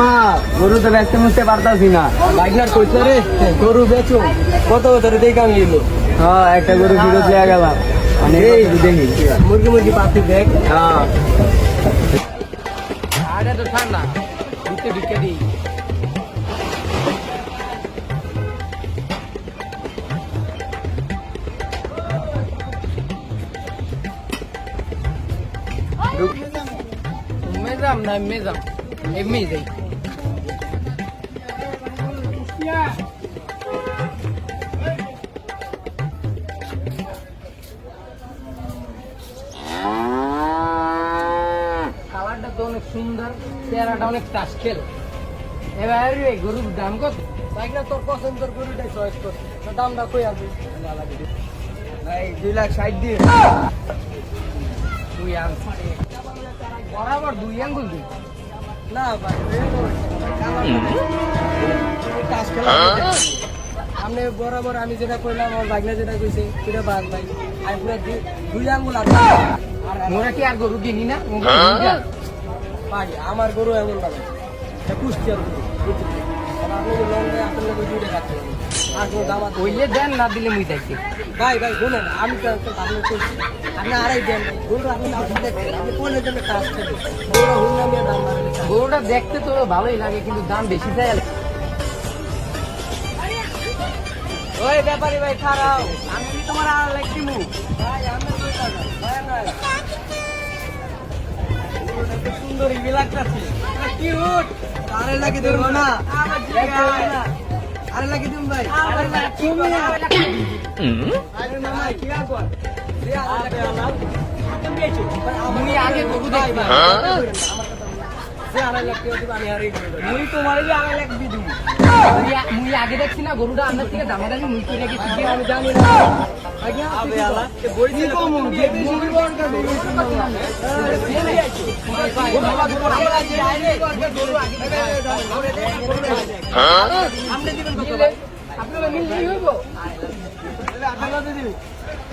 মামা গরু তো ব্যস্ত মুছতে পারতাছি না। বাইকনার কইছে রে গরু বেচো। কত বছরে দেখা নিল হ্যাঁ একটা গরু ফিরত দেওয়া গেলাম। মানে দেখি মুরগি মুরগি পাতি দেখ। হ্যাঁ। আরে তো ঠান্ডা ঢুকে ঢুকে। দিই মেজাম না মেজাম। এমনি যাই। কালারটা তো অনেক সুন্দর, চেহারাটা অনেক টাস খেল এবার রে গরুর কত? তাইলে তোর পছন্দের গরুটাই চয়েস কর। দামটা কই ভাই দুই লাখ ষাট দিয়ে। বরাবর দুই আঙ্গুল না, ভাই আপনি বরাবর আমি যেটা কইলাম আমার বাগনা যেটা কইছে সেটা বাদ ভাই আমি পুরো দুই- দুই আঙ্গুল আর মোরা কি আর গরু কিনি না? ভাই আমার গরু এমন লাগে। এটা কুষ্টিয়ার গরু আপনি যে আপনার দুইটা কাটতে আর কোনো দাম আছে? দেন না দিলে মুই দেখি। ভাই ভাই শুনেন আমি তো আপনি কইছি আপনি আড়াই দেন। গরু আপনি আপনি দেখেন আপনি কোন জন্য কাজ করেন। গরুটা দেখতে তো ভালোই লাগে কিন্তু দাম বেশি চাই ওই ব্যাপারী ভাই খারাপ আমি কি তোমার আর লাইক দিমু ভাই আমি কই টাকা ভাই ভাই সুন্দরী বিলাকটাছে কি উঠ আরে লাগি দেব না আরে লাগি দিম ভাই আরে লাগি তুমি আরে মামা কি আগর আরে লাগি তুমি বেচো মুই আগে গরু দেখবা যে আড়াই লাখ টাকা দিব আমি হারিয়ে দেবো মুই তোমার যে আড়াই লাখ দিয়ে দিব মুই আগে দেখছি না গরুটা আপনার থেকে দামাদামি মুই করে গেছি কি আমি জানি না আগে আবে আলা বই দিলে কম যে বেশি দিব আর গরু আপনারা মিললেই হইব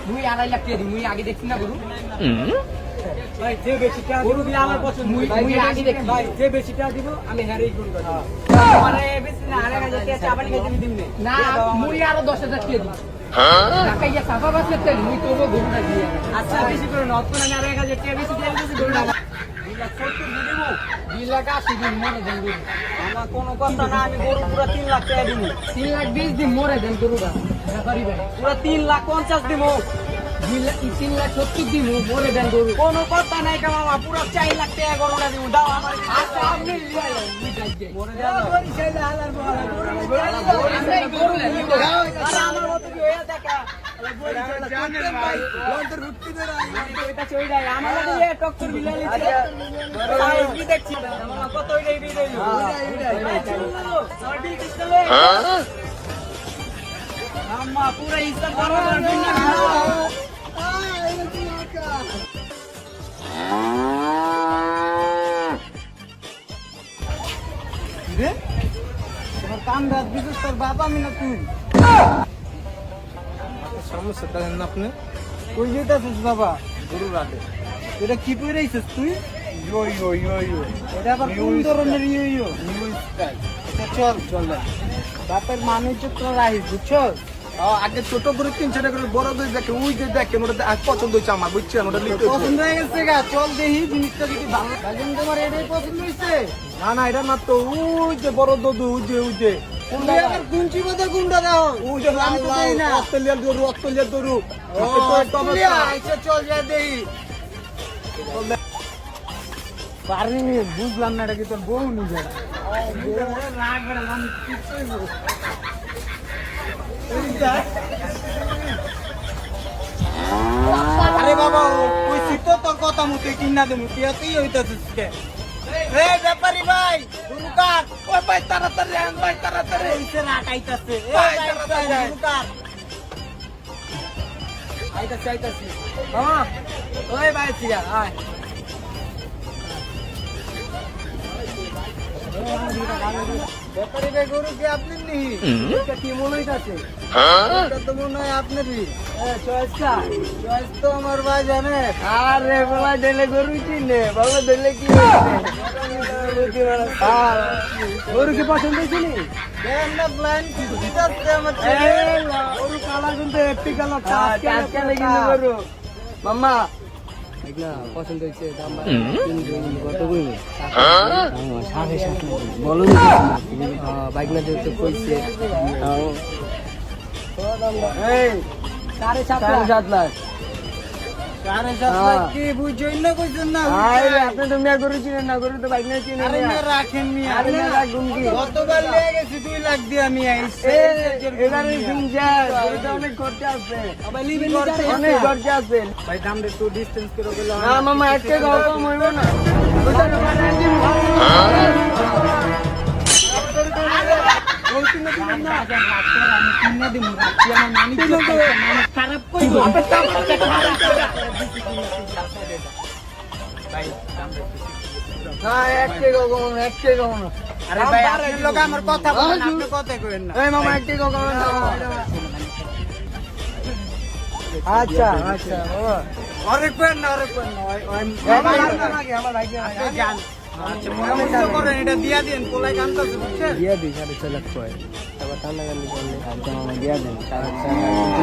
মুই আড়াই লাখ টাকা দিই মুই আগে দেখছি না গরু ভাই যে বেশি টাকা দিব আমার পছন্দ। মুই- মুই আগে দেখি। ভাই যে বেশি দিব আমি হ্যারেই গুণ করব। মানে বেশি না না। মুই আরও দিয়ে আচ্ছা বেশি করে বেশি দিয়ে গরু। কোনো কথা না আমি গরু পুরো তিন লাখ টাকা দিব তিন লাখ বিশ দিন মরে দেন গরুটা। ব্যাপারি তিন লাখ পঞ্চাশ দিব। তিন লাখ সত্তর দিন মরে দেন গরু। কোনো কথা নাই কা মামা পুরো চার লাখ টাকা গরুটা দিব দাও আমার আচ্ছা। আপনি কি হয়ে। রে? তোমার কান রাত বিশেষ তোর বাবা আমি না তুই? সমস্যা দেখেন না আপনি? কই যেতেছিস বাবা? গরু রাতে এটা কি কই রইছিস তুই? ইয়ো ইয়ো ইয়ো ইয়ো এটা আবার কোন ধরনের ইয়ে ইয়ে? আচ্ছা, চল চল। বাপের মানুষ তো রাহিস বুঝছস? আগে ছোট করে তিনশো টাকা করে বড় করে দেখে ওই যে দেখেন ওটা আজ পছন্দ হয়েছে আমার বুঝছেন ওটা নিতে পছন্দ হয়ে গেছে গা চল দেখি জিনিসটা যদি ভালো তোমার এটাই পছন্দ হয়েছে। না না এটা না তো ওই যে বড় দদু ওই যে ওই যে। অস্ট্রেলিয়ার অস্ট্রেলিয়ার। আচ্ছা, চল যা দেখি। পারিনি বুঝলাম না এটা কি তোর বউ নিজে রাগ আমি আরে বাবা ও কইছি তো তোর কথা মতো কিনা দেবো তুই হইতাছিস রে ব্যাপারি ভাই দুরুকার ওই ভাই তাড়াতাড়ি আন ভাই তাড়াতাড়ি। কইছে রাগ আইতাছে। এ ভাই, তাড়াতাড়ি। ভাই, আইতাছি। আইতাছি হ্যাঁ ওই ভাই সিয়া আয়। ব্যাপারী ভাই গরু কি আপনি নি? এটা কি মনে হইতাছে এটা তো মনে হয় আপনারই। চয়েসটা চয়েস তো আমার ভাই জানে। আরে বাবা দিলে গরু কিনে বাবা দিলে কি গরু কি পছন্দ হয়েছে নি? গরু কালা কিন্তু একটি কালো টাটকা কিন্তু গরু। মাম্মা না পছন্দ হয়েছে দাম সাড়ে সাত বলো বাইক না যেহেতু কইছে সাড়ে সাত লাখ। মামা একটা কম হইব না। আরে ভাই আপনার লোক আমার কথা বলেন আপনি কথা কইেন না এই মামা একটা গাও আচ্ছা আচ্ছা আরে কোন না আরে কোন না আমার ভাই আমার ভাই আচ্ছা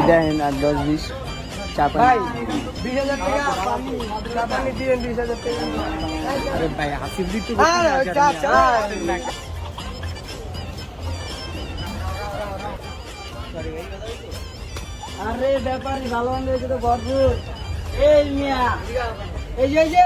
দেন আর দশ বিশ আরে ভাই হাসিব দিতে আরে ব্যাপারই ভালো তো ভরপুর। এই মিয়া এই যে।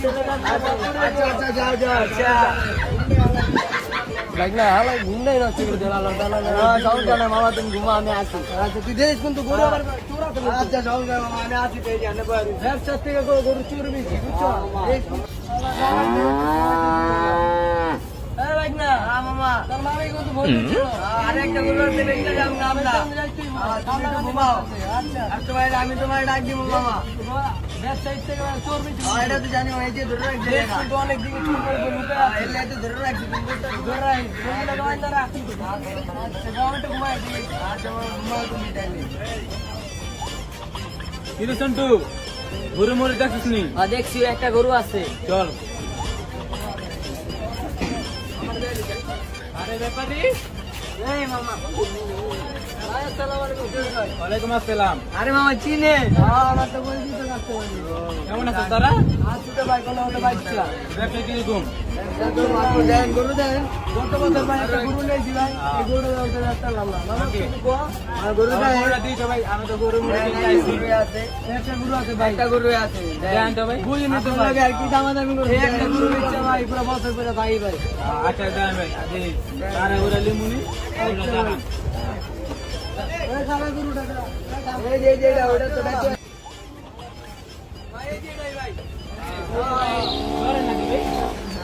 নাই আচ্ছা আচ্ছা যাও যাও আচ্ছা লাগ না হালাই ঘুম নাই না চিগুর দেলা লড়া না সমস্যা নাই মামা তুমি ঘুমা আমি আসি আচ্ছা তুই দেখিস কিন্তু গরু আবার চোরা তো আচ্ছা সমস্যা মামা আমি আসি তাই জানে পারি ব্যবসা থেকে গরু চুরি বুঝছ মামা তোর মামাই কিন্তু আরেকটা গরু আমরা। আমি তোমার ডাক দিব মামা এটা তো জানি এই যে ধরে রাখছে অনেক দিকে ধরে রাখছি ধরে রাখি তুমি লাগাই না রাখ যাও একটু ঘুমাই দিই ঘুমাও তুমি টাইমে কিন্তু সন্টু গরু মরে দেখছিস নি? দেখছি একটা গরু আছে। চল। আরে ব্যাপারি। এই মামা ওয়ালাইকুম আসসালাম। আরে মামা চিনে? হ্যাঁ। আমার তো বলছি তো কাছে কেমন আছো তারা? আছি তো ভাই কোনো মতো বাইক ছিল ব্যবসা কীরকম দেন গরু দেন গত বছর ভাই একটা গরু নিয়েছি ভাই। এই গরু দেওয়াতে রাস্তা লামলা মামা কিছু কো আর গরু দেন গরুটা দিয়েছ ভাই আমি তো গরু মরে আইছি আছে। একটা গরু আছে ভাই। একটা গরু আছে দেন তো ভাই। বুঝি নি তো ভাই। আর কি দামা দামি গরু একটা গরু নিচ্ছে ভাই। পুরো বছর পুরো ভাই ভাই। আচ্ছা দেন ভাই আদি। তারা ওরা লিমুনি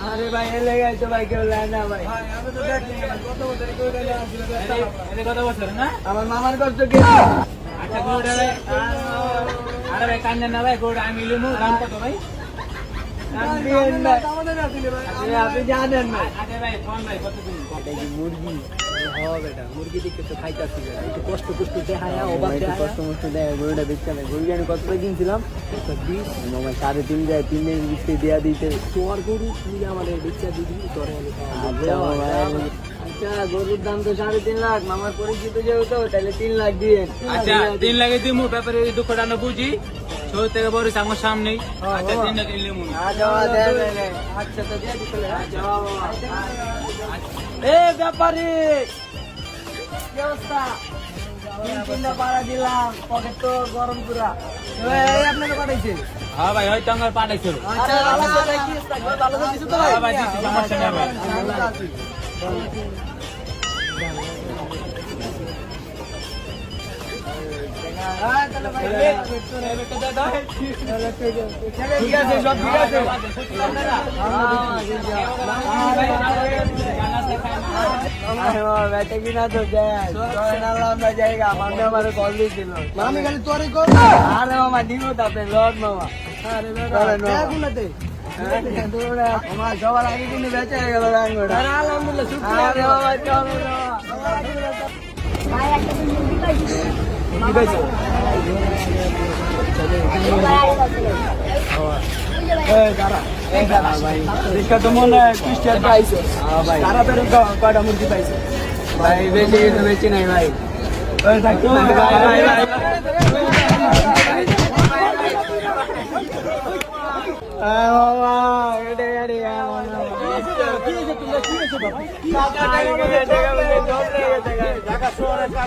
আরে ভাই এলে গেছে ভাই কেউ লেয় না ভাই আমার মামার কষ্ট কে আচ্ছা গরুটা আরে ভাই কান্দেন না ভাই গরুটা আমি লিমু দাম কত ভাই। আপনি বেচতে গরু আমি কত সাড়ে তিন যায় তিন দিন বিশে দেয়া দিতে তোমার গরু তুই আমাদের বেচা দিবি তোর আচ্ছা গরুর দাম তো সাড়ে তিন লাখ মামার পরিচিত যেহেতু তাহলে তিন লাখ দিয়ে আচ্ছা তিন লাগে দিমু ব্যাপারে দুঃখটা বুঝি? ছোট থেকে বড় আমার সামনে আচ্ছা তিন লাগে লিমু আচ্ছা তো এ ব্যাপারি কি পাড়া দিলাম পকেট তো গরম পুরা আপনাকে পাঠাইছে হ্যাঁ ভাই হয়তো আমার পাঠাইছিল আচ্ছা হ্যাঁ আমি খালি তোরই কর আরে মামা দিব তাতে লট মামা আরে সবার আগে কিন্তু বেঁচে গেল দেখা তো মনে হয় খ্রিস্টান পাইছো তাড়াতাড়ি কয়টা ভাই বেশি বেশি নাই ভাই